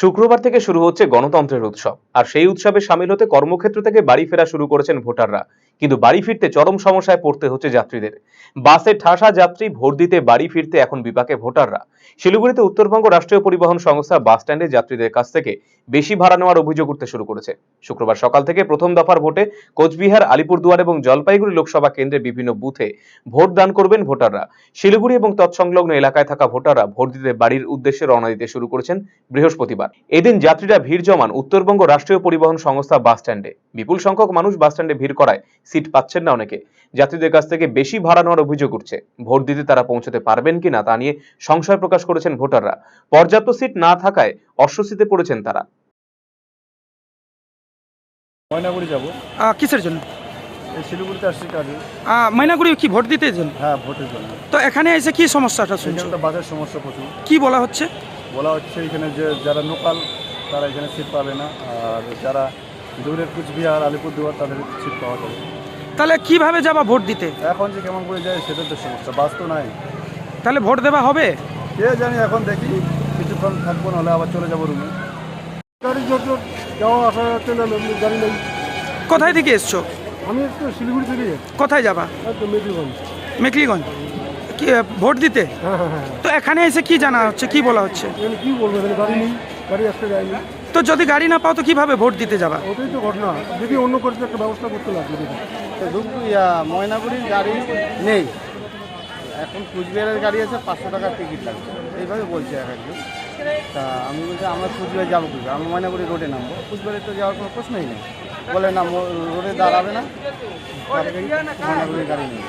শুক্রবার থেকে শুরু হচ্ছে গণতন্ত্রের উৎসব, আর সেই উৎসবে সামিল হতে কর্মক্ষেত্র থেকে বাড়ি ফেরা শুরু করেছেন ভোটাররা। কিন্তু বাড়ি ফিরতে চরম সমস্যায় পড়তে হচ্ছে যাত্রীদের। বাসে ঠাসা যাত্রী ভোট দিতে বাড়ি ফিরতে এখন বিপাকে ভোটাররা। শিলিগুড়িতে উত্তরবঙ্গ রাষ্ট্রীয় পরিবহন সংস্থা বাস স্ট্যান্ডে যাত্রীদের কাছ থেকে বেশি ভাড়া নেওয়ার অভিযোগ উঠতে শুরু করেছে। শুক্রবার সকাল থেকে প্রথম দফার ভোটে কোচবিহার, আলিপুরদুয়ার এবং জলপাইগুড়ি লোকসভা কেন্দ্রে বিভিন্ন বুথে ভোট দান করবেন ভোটাররা। শিলিগুড়ি এবং তৎসংলগ্ন এলাকায় থাকা ভোটাররা ভোট দিতে বাড়ির উদ্দেশ্যে রওনা দিতে শুরু করেছেন বৃহস্পতিবার। এদিন যাত্রীরা ভিড় জমান উত্তরবঙ্গ রাষ্ট্রীয় পরিবহন সংস্থা বাস স্ট্যান্ডে। বিপুল সংখ্যক মানুষ বাস স্ট্যান্ডে ভিড় করায় সিট পাচ্ছেন না অনেকে। যাত্রীদের কাছ থেকে বেশি ভাড়া নেওয়ার অভিযোগ উঠছে। ভোট দিতে তারা পৌঁছতে পারবেন কিনা তা নিয়ে সংশয় প্রকাশ করেছেন ভোটাররা। পর্যাপ্ত সিট না থাকায় অস্বস্তিতে পড়েছেন তারা। ময়নাগুড়ি যাব। আহ, কিসের জন্য? এই শিলিগুড়িতে আসছি কাজে। ময়নাগুড়ি কি ভোট দিতে যেন হ্যাঁ ভোটের জন্য। তো এখানে এসে কি সমস্যাটা সমস্যা প্রচুর। কি বলা হচ্ছে? বলা হচ্ছে এখানে যে যারা লোকাল তারা এখানে সিট পাবে না। আর যারা দূরের কুচবিহার আলিপুরদুয়ার তাদের সিট পাওয়া যাবে। তাহলে কীভাবে যাবা ভোট দিতে? এখন যে কেমন করে যায় সেটার তো সমস্যা বাস তো নাই। তাহলে ভোট দেওয়া হবে? কে জানি এখন দেখি। কিছুক্ষণ থাকব নাহলে আবার চলে যাব রুমে। গাড়ি জোর যাওয়া আসা চলে এলো গাড়ি নেই। কোথায় থেকে এসছো? আমি একটু শিলিগুড়ি থেকে। কোথায় যাবা? মেদিনীগঞ্জ। মেকলিগঞ্জ। কি ভোট দিতে? হ্যাঁ হ্যাঁ হ্যাঁ। তো এখানে এসে কি জানা হচ্ছে কি বলা হচ্ছে? কী বলব গাড়ি নেই গাড়ি আসতে যায়নি। তো যদি গাড়ি না পাও তো কীভাবে ভোট দিতে যাবা? ওটাই তো ঘটনা। যদি অন্য করে একটা ব্যবস্থা করতে লাগবে ইয়া ময়নাগুড়ির গাড়ি নেই। এখন কুচবিহারের গাড়ি আছে পাঁচশো টাকার টিকিট লাগবে। এইভাবে বলছে এক একজন। তা আমি বলছি আমরা কুচবিহার যাব কি আমরা ময়নাগুড়ি রোডে নামবো। কুচবিহারে তো যাওয়ার কোনো প্রশ্নই নেই। বলে না রোডে দাঁড়াবে না। ময়নাগুড়ির গাড়ি নেই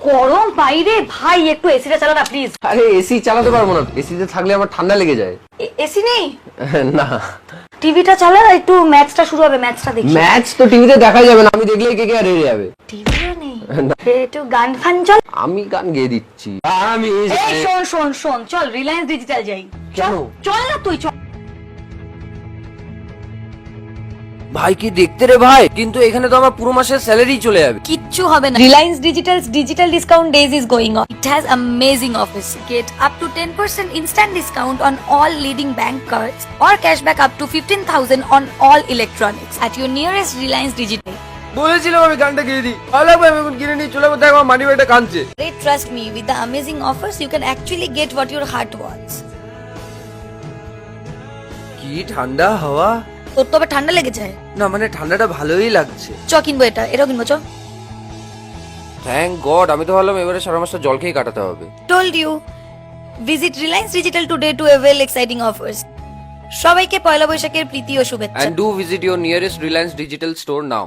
গরম বাইরে। ভাই একটু এসিটা চালা না প্লিজ আরে এসি চালাতে পারব না। এসিতে থাকলে আমার ঠান্ডা লেগে যায়। এসি নেই? না। টিভিটা চালা একটু ম্যাচটা শুরু হবে ম্যাচটা দেখি। ম্যাচ তো টিভিতে দেখা যাবে না আমি দেখলেই কে কে আর হেরে যাবে। টিভিও নেই। একটু গান ফান চল। আমি গান গেয়ে দিচ্ছি। আমি এই শোন শোন শোন চল রিলায়েন্স ডিজিটাল যাই। কেন? চল না তুই চল। ভাই কি দেখতে রে ভাই কিন্তু এখানে তো আমার পুরো মাসের স্যালারি চলে যাবে কিচ্ছু হবে না Reliance digitals digital discount days is going on it has amazing offers get up to 10% instant discount on all leading bank cards or cashback up to 15000 on all electronics at your nearest Reliance Digital. বলেছিলাম আমি গানটা গেয়ে দিই ভালো লাগবে আমি এখন কিনে নিয়ে চলে দেখো আমার মানি ব্যাগটা কাঁদছে They trust me with the amazing offers you can actually get what your heart wants. কি ঠান্ডা হাওয়া তোর তবে ঠান্ডা লেগে যায় না মানে ঠান্ডাটা ভালোই লাগছে। চ কিনবো এটা এটাও কিনবো চ। থ্যাংক গড আমি তো ভাবলাম এবারে সারা মাসটা জল খেয়ে কাটাতে হবে। Told you visit Reliance digital today to avail exciting offers সবাইকে পয়লা বৈশাখের প্রীতি ও শুভেচ্ছা। And do visit your nearest Reliance digital store now